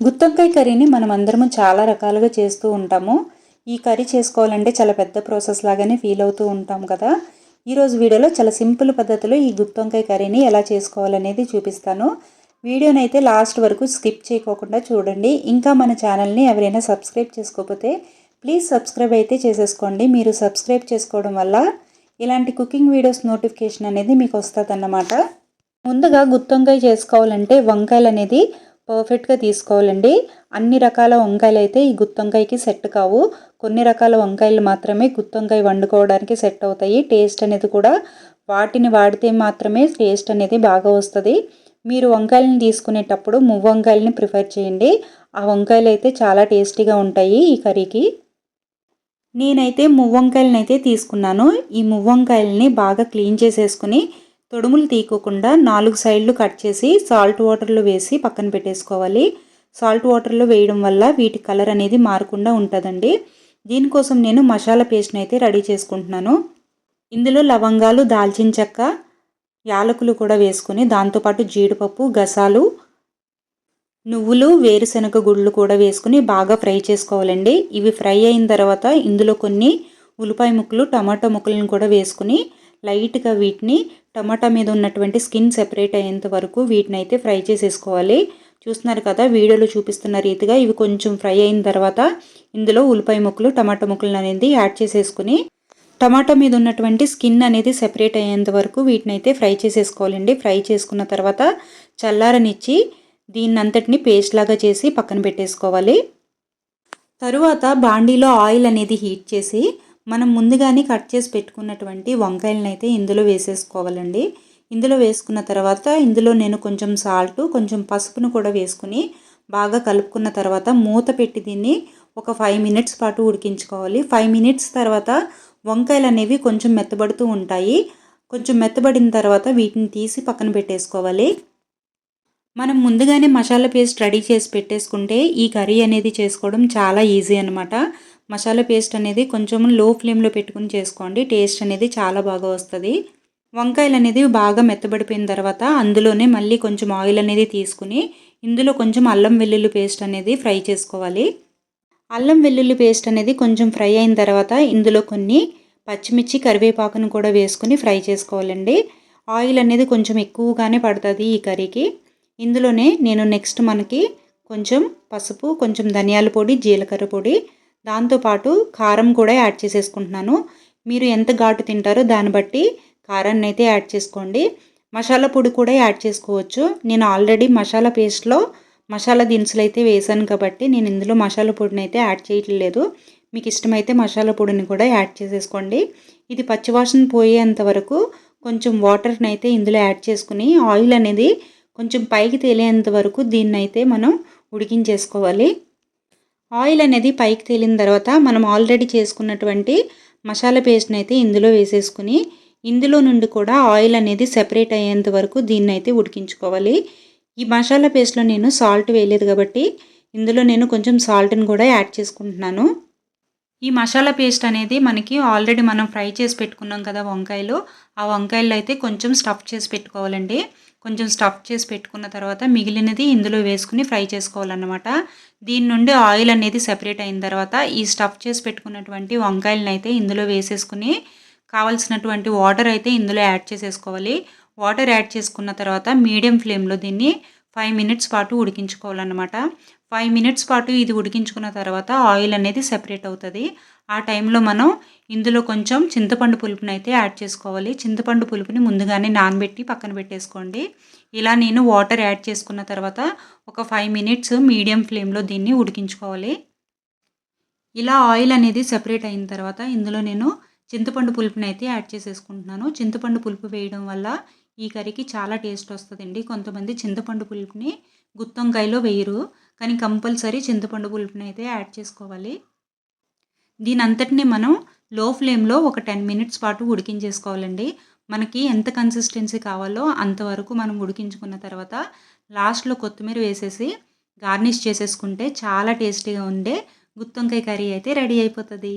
గుత్తొంకాయ కర్రీని మనం అందరము చాలా రకాలుగా చేస్తూ ఉంటాము. ఈ కర్రీ చేసుకోవాలంటే చాలా పెద్ద ప్రాసెస్ లాగానే ఫీల్ అవుతూ ఉంటాం కదా. ఈరోజు వీడియోలో చాలా సింపుల్ పద్ధతిలో ఈ గుత్తొంకాయ కర్రీని ఎలా చేసుకోవాలనేది చూపిస్తాను. వీడియోని అయితే లాస్ట్ వరకు స్కిప్ చేయకోకుండా చూడండి. ఇంకా మన ఛానల్ని ఎవరైనా సబ్స్క్రైబ్ చేసుకోకపోతే ప్లీజ్ సబ్స్క్రైబ్ అయితే చేసేసుకోండి. మీరు సబ్స్క్రైబ్ చేసుకోవడం వల్ల ఇలాంటి కుకింగ్ వీడియోస్ నోటిఫికేషన్ అనేది మీకు వస్తుంది ముందుగా గుత్తొంకాయ చేసుకోవాలంటే వంకాయలు అనేది పర్ఫెక్ట్గా తీసుకోవాలండి. అన్ని రకాల వంకాయలు అయితే ఈ గుత్తొంకాయకి సెట్ కావు. కొన్ని రకాల వంకాయలు మాత్రమే గుత్తొంకాయ వండుకోవడానికి సెట్ అవుతాయి. టేస్ట్ అనేది కూడా వాటిని వాడితే మాత్రమే టేస్ట్ అనేది బాగా వస్తుంది. మీరు వంకాయలను తీసుకునేటప్పుడు మువ్వ వంకాయలని ప్రిఫర్ చేయండి. ఆ వంకాయలు అయితే చాలా టేస్టీగా ఉంటాయి ఈ కర్రీకి. నేనైతే మువ్వంకాయలని అయితే తీసుకున్నాను. ఈ మువ్వంకాయలని బాగా క్లీన్ చేసేసుకుని తొడుములు తీయకుండా నాలుగు సైడ్లు కట్ చేసి సాల్ట్ వాటర్లో వేసి పక్కన పెట్టేసుకోవాలి. సాల్ట్ వాటర్లో వేయడం వల్ల వీటి కలర్ అనేది మారకుండా ఉంటుందండి. దీనికోసం నేను మసాలా పేస్ట్ని అయితే రెడీ చేసుకుంటున్నాను. ఇందులో లవంగాలు దాల్చిన చెక్క యాలకులు కూడా వేసుకొని దాంతోపాటు జీడిపప్పు గసాలు నువ్వులు వేరుశనగ గుళ్ళు కూడా వేసుకుని బాగా ఫ్రై చేసుకోవాలండి. ఇవి ఫ్రై అయిన తర్వాత ఇందులో కొన్ని ఉల్లిపాయ ముక్కలు టమాటో ముక్కలను కూడా వేసుకుని లైట్గా వీటిని టమాటా మీద ఉన్నటువంటి స్కిన్ సెపరేట్ అయ్యేంత వరకు వీటిని అయితే ఫ్రై చేసేసుకోవాలి. చూస్తున్నారు కదా వీడియోలో చూపిస్తున్న రీతిగా ఇవి కొంచెం ఫ్రై అయిన తర్వాత ఇందులో ఉల్లిపాయ ముక్కలు టమాటా ముక్కలు అనేది యాడ్ చేసేసుకుని టమాటా మీద ఉన్నటువంటి స్కిన్ అనేది సెపరేట్ అయ్యేంత వరకు వీటిని అయితే ఫ్రై చేసేసుకోవాలండి. ఫ్రై చేసుకున్న తర్వాత చల్లారనిచ్చి దీన్నంతటిని పేస్ట్ లాగా చేసి పక్కన పెట్టేసుకోవాలి. తరువాత బాండీలో ఆయిల్ అనేది హీట్ చేసి మనం ముందుగానే కట్ చేసి పెట్టుకున్నటువంటి వంకాయలను అయితే ఇందులో వేసేసుకోవాలండి. ఇందులో వేసుకున్న తర్వాత ఇందులో నేను కొంచెం సాల్ట్ కొంచెం పసుపును కూడా వేసుకుని బాగా కలుపుకున్న తర్వాత మూత పెట్టి దీన్ని ఒక ఫైవ్ మినిట్స్ పాటు ఉడికించుకోవాలి. ఫైవ్ మినిట్స్ తర్వాత వంకాయలు అనేవి కొంచెం మెత్తబడుతూ ఉంటాయి. కొంచెం మెత్తబడిన తర్వాత వీటిని తీసి పక్కన పెట్టేసుకోవాలి. మనం ముందుగానే మసాలా పేస్ట్ రెడీ చేసి పెట్టేసుకుంటే ఈ కర్రీ అనేది చేసుకోవడం చాలా ఈజీ అనమాట మసాలా పేస్ట్ అనేది కొంచెం లో ఫ్లేమ్లో పెట్టుకుని చేసుకోండి. టేస్ట్ అనేది చాలా బాగా వస్తుంది. వంకాయలు అనేది బాగా మెత్తబడిపోయిన తర్వాత అందులోనే మళ్ళీ కొంచెం ఆయిల్ అనేది తీసుకుని ఇందులో కొంచెం అల్లం వెల్లుల్లి పేస్ట్ అనేది ఫ్రై చేసుకోవాలి. అల్లం వెల్లుల్లి పేస్ట్ అనేది కొంచెం ఫ్రై అయిన తర్వాత ఇందులో కొన్ని పచ్చిమిర్చి కరివేపాకును కూడా వేసుకుని ఫ్రై చేసుకోవాలండి. ఆయిల్ అనేది కొంచెం ఎక్కువగానే పడుతుంది ఈ కర్రీకి. ఇందులోనే నేను నెక్స్ట్ మనకి కొంచెం పసుపు కొంచెం ధనియాల పొడి జీలకర్ర పొడి దాంతోపాటు కారం కూడా యాడ్ చేసేసుకుంటున్నాను. మీరు ఎంత ఘాటు తింటారో దాన్ని బట్టి కారాన్ని అయితే యాడ్ చేసుకోండి. మసాలా పొడి కూడా యాడ్ చేసుకోవచ్చు. నేను ఆల్రెడీ మసాలా పేస్ట్లో మసాలా దినుసులు అయితే వేసాను కాబట్టి నేను ఇందులో మసాలా పొడిని అయితే యాడ్ చేయట్లేదు. మీకు ఇష్టమైతే మసాలా పొడిని కూడా యాడ్ చేసేసుకోండి. ఇది పచ్చివాసన పోయేంత వరకు కొంచెం వాటర్ని అయితే ఇందులో యాడ్ చేసుకుని ఆయిల్ అనేది కొంచెం పైకి తేలేంత వరకు దీన్ని అయితే మనం ఉడికించేసుకోవాలి. ఆయిల్ అనేది పైకి తేలిన తర్వాత మనం ఆల్రెడీ చేసుకున్నటువంటి మసాలా పేస్ట్ని అయితే ఇందులో వేసేసుకుని ఇందులో నుండి కూడా ఆయిల్ అనేది సెపరేట్ అయ్యేంత వరకు దీన్ని అయితే ఉడికించుకోవాలి. ఈ మసాలా పేస్ట్లో నేను సాల్ట్ వేయలేదు కాబట్టి ఇందులో నేను కొంచెం సాల్ట్ని కూడా యాడ్ చేసుకుంటున్నాను. ఈ మసాలా పేస్ట్ అనేది మనకి ఆల్రెడీ మనం ఫ్రై చేసి పెట్టుకున్నాం కదా వంకాయలు. ఆ వంకాయలు అయితే కొంచెం స్టఫ్ చేసి పెట్టుకోవాలండి. కొంచెం స్టఫ్ చేసి పెట్టుకున్న తర్వాత మిగిలినది ఇందులో వేసుకుని ఫ్రై చేసుకోవాలన్నమాట. దీని నుండి ఆయిల్ అనేది సెపరేట్ అయిన తర్వాత ఈ స్టఫ్ చేసి పెట్టుకున్నటువంటి వంకాయలను అయితే ఇందులో వేసేసుకుని కావలసినటువంటి వాటర్ అయితే ఇందులో యాడ్ చేసేసుకోవాలి. వాటర్ యాడ్ చేసుకున్న తర్వాత మీడియం ఫ్లేమ్లో దీన్ని ఫైవ్ మినిట్స్ పాటు ఉడికించుకోవాలన్నమాట. ఫైవ్ మినిట్స్ పాటు ఇది ఉడికించుకున్న తర్వాత ఆయిల్ అనేది సెపరేట్ అవుతుంది. ఆ టైంలో మనం ఇందులో కొంచెం చింతపండు పులుపుని అయితే యాడ్ చేసుకోవాలి. చింతపండు పులుపుని ముందుగానే నానబెట్టి పక్కన పెట్టేసుకోండి. ఇలా నేను వాటర్ యాడ్ చేసుకున్న తర్వాత ఒక ఫైవ్ మినిట్స్ మీడియం ఫ్లేమ్లో దీన్ని ఉడికించుకోవాలి. ఇలా ఆయిల్ అనేది సెపరేట్ అయిన తర్వాత ఇందులో నేను చింతపండు పులుపుని అయితే యాడ్ చేసేసుకుంటున్నాను. చింతపండు పులుపు వేయడం వల్ల ఈ కర్రీకి చాలా టేస్ట్ వస్తుందండి. కొంతమంది చింతపండు పులుపుని గుత్తొంకాయలో వేయరు. కానీ కంపల్సరీ చింతపండు పులుపుని అయితే యాడ్ చేసుకోవాలి. దీని అంతటిని మనం లో ఫ్లేమ్లో ఒక టెన్ మినిట్స్ పాటు ఉడికించేసుకోవాలండి. మనకి ఎంత కన్సిస్టెన్సీ కావాలో అంతవరకు మనం ఉడికించుకున్న తర్వాత లాస్ట్లో కొత్తిమీర వేసేసి గార్నిష్ చేసేసుకుంటే చాలా టేస్టీగా ఉండే గుత్తొంకాయ కర్రీ అయితే రెడీ అయిపోతుంది.